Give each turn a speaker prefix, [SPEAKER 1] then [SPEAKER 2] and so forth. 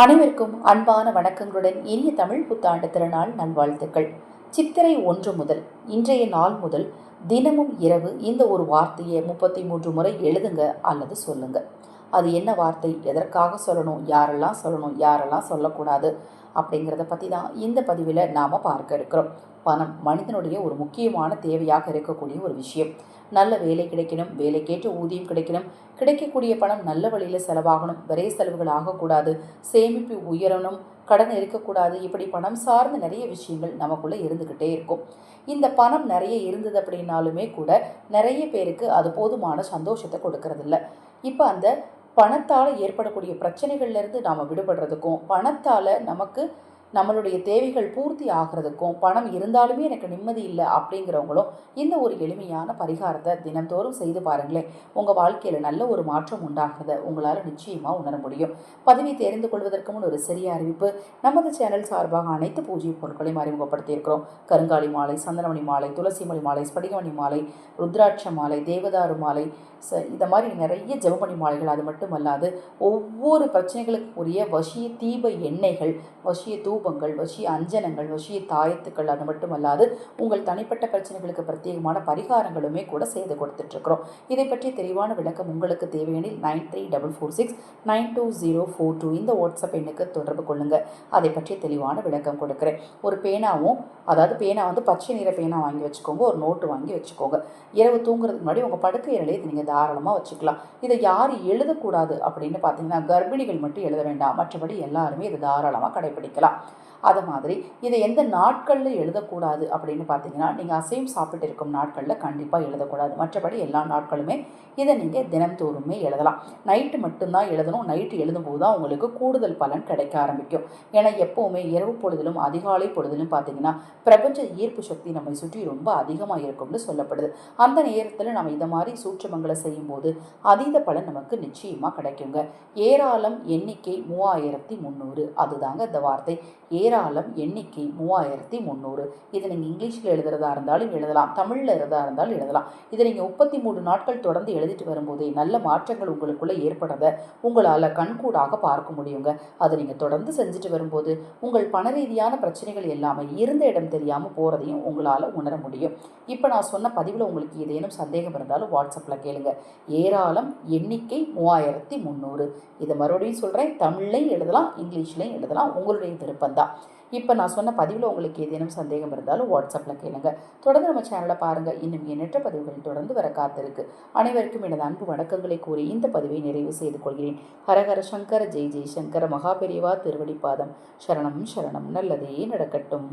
[SPEAKER 1] அனைவருக்கும் அன்பான வணக்கங்களுடன் இனிய தமிழ் புத்தாண்டு திருநாள் நல்வாழ்த்துக்கள். சித்திரை ஒன்று முதல் இன்றைய நாள் முதல் தினமும் இரவு இந்த ஒரு வார்த்தையை முப்பத்தி மூன்று முறை எழுதுங்க அல்லது சொல்லுங்க. அது என்ன வார்த்தை? எதற்காக சொல்லணும்? யாரெல்லாம் சொல்லணும்? யாரெல்லாம் சொல்லக்கூடாது? அப்படிங்கிறத பற்றி தான் இந்த பதிவில் நாம் பார்க்க இருக்கிறோம். பணம் மனிதனுடைய ஒரு முக்கியமான தேவையாக இருக்கக்கூடிய ஒரு விஷயம். நல்ல வேலை கிடைக்கணும் வேலைக்கேற்ற ஊதியம் கிடைக்கணும் கிடைக்கக்கூடிய பணம் நல்ல வழியில் செலவாகணும் விரை செலவுகள் ஆகக்கூடாது சேமிப்பு உயரணும் கடன் இருக்கக்கூடாது இப்படி பணம் சார்ந்த நிறைய விஷயங்கள் நமக்குள்ளே இருந்துக்கிட்டே இருக்கும். இந்த பணம் நிறைய இருந்தது அப்படின்னாலுமே கூட நிறைய பேருக்கு அது போதுமான சந்தோஷத்தை கொடுக்கறதில்ல. இப்போ அந்த பணத்தால் ஏற்படக்கூடிய பிரச்சனைகள்லேருந்து நாம் விடுபடுறதுக்கும் பணத்தால் நமக்கு நம்மளுடைய தேவைகள் பூர்த்தி ஆகிறதுக்கும் பணம் இருந்தாலுமே எனக்கு நிம்மதி இல்லை அப்படிங்கிறவங்களும் இந்த ஒரு எளிமையான பரிகாரத்தை தினந்தோறும் செய்து பாருங்களேன். உங்கள் வாழ்க்கையில் நல்ல ஒரு மாற்றம் உண்டாகிறத உங்களால் நிச்சயமாக உணர முடியும். பதவி தெரிந்து கொள்வதற்கு முன் ஒரு சிறிய அறிவிப்பு. நமது சேனல் சார்பாக அனைத்து பூஜை பொருட்களையும் அறிமுகப்படுத்தியிருக்கிறோம். கருங்காலி மாலை சந்தனமணி மாலை துளசிமணி மாலை ஸ்படிகமணி மாலை ருத்ராட்ச மாலை தேவதாரு மாலை ச இந்த மாதிரி நிறைய ஜெபமணி மாலைகள் அது மட்டும் அல்லாது ஒவ்வொரு பிரச்சனைகளுக்கு உரிய வசிய தீப எண்ணெய்கள் வசிய தூபங்கள் வசிய அஞ்சனங்கள் வசிய தாயத்துக்கள் அது மட்டும் அல்லாது உங்கள் தனிப்பட்ட பிரச்சனைகளுக்கு பிரத்யேகமான பரிகாரங்களுமே கூட செய்து கொடுத்துட்ருக்குறோம். இதை பற்றி தெளிவான விளக்கம் உங்களுக்கு தேவையெனில் nine three double four six nine two zero four two இந்த வாட்ஸ்அப் எண்ணுக்கு தொடர்பு கொள்ளுங்கள் அதை பற்றி தெளிவான விளக்கம் கொடுக்குறேன். ஒரு பேனாவும் அதாவது பேனா வந்து பச்சை நிற பேனா வாங்கி வச்சுக்கோங்க. ஒரு நோட்டு வாங்கி வச்சுக்கோங்க. இரவு தூங்குறதுக்கு முன்னாடி உங்கள் படுக்கை இலையை இது நீங்கள் தாராளமாக வச்சுக்கலாம். இதை யார் எழுதக்கூடாது அப்படின்னு பார்த்தீங்கன்னா கர்ப்பிணிகள் மட்டும் எழுத வேண்டாம். மற்றபடி எல்லாருமே இதை தாராளமாக கடைபிடிக்கலாம் அது மாதிரி இதை எந்த நாட்களில் எழுதக்கூடாது அப்படின்னு பார்த்தீங்கன்னா நீங்கள் அசையும் சாப்பிட்டு இருக்கும் நாட்களில் கண்டிப்பாக எழுதக்கூடாது. மற்றபடி எல்லா நாட்களுமே இதை நீங்கள் தினந்தோறுமே எழுதலாம். நைட்டு மட்டும்தான் எழுதணும். நைட்டு எழுதும்போது தான் உங்களுக்கு கூடுதல் பலன் கிடைக்க ஆரம்பிக்கும். ஏன்னா எப்போவுமே இரவு பொழுதிலும் அதிகாலை பொழுதிலும் பார்த்தீங்கன்னா பிரபஞ்ச ஈர்ப்பு சக்தி நம்மை சுற்றி ரொம்ப அதிகமாக இருக்கும்னு சொல்லப்படுது. அந்த நேரத்தில் நம்ம இதை மாதிரி சூட்சமங்களை செய்யும்போது அதீத பலன் நமக்கு நிச்சயமாக கிடைக்குங்க. ஏராளம் எண்ணிக்கை மூவாயிரத்தி முந்நூறு. அதுதாங்க இந்த வார்த்தை. ஏராளம் எண்ணிக்கை மூவாயிரத்தி முந்நூறு இது நீங்கள் இங்கிலீஷில் எழுதுறதா இருந்தாலும் எழுதலாம் தமிழில் எழுதா இருந்தாலும் எழுதலாம். இதை நீங்கள் முப்பத்தி மூணு நாட்கள் தொடர்ந்து எழுதிட்டு வரும்போதே நல்ல மாற்றங்கள் உங்களுக்குள்ளே ஏற்படுறத உங்களால் கண்கூடாக பார்க்க முடியுங்க. அதை நீங்கள் தொடர்ந்து செஞ்சுட்டு வரும்போது உங்கள் பண ரீதியான பிரச்சனைகள் எல்லாமே இருந்த இடம் தெரியாமல் போகிறதையும் உங்களால் உணர முடியும். இப்போ நான் சொன்ன பதிவில் உங்களுக்கு ஏதேனும் சந்தேகம் இருந்தாலும் வாட்ஸ்அப்பில் கேளுங்க. ஏராளம் எண்ணிக்கை மூவாயிரத்தி முந்நூறு இதை மறுபடியும் சொல்கிறேன் தமிழ்லையும் எழுதலாம் இங்கிலீஷ்லையும் எழுதலாம். உங்களுடைய விருப்பம் தான் இப்போ நான் சொன்ன பதிவில் உங்களுக்கு ஏதேனும் சந்தேகம் இருந்தாலும் வாட்ஸ்அப்பில் கேளுங்க. தொடர்ந்து நம்ம சேனலை பாருங்கள் இன்னும் எண்ணற்ற பதிவுகள் தொடர்ந்து வர காத்திருக்கு. அனைவருக்கும் எனது அன்பு வணக்கங்களை கூறி இந்த பதிவை நிறைவு செய்து கொள்கிறேன். ஹரஹர சங்கர ஜெய் ஜெய் சங்கர மகாபெரிவா திருவடிப்பாதம் சரணம் சரணம். நல்லதே நடக்கட்டும்.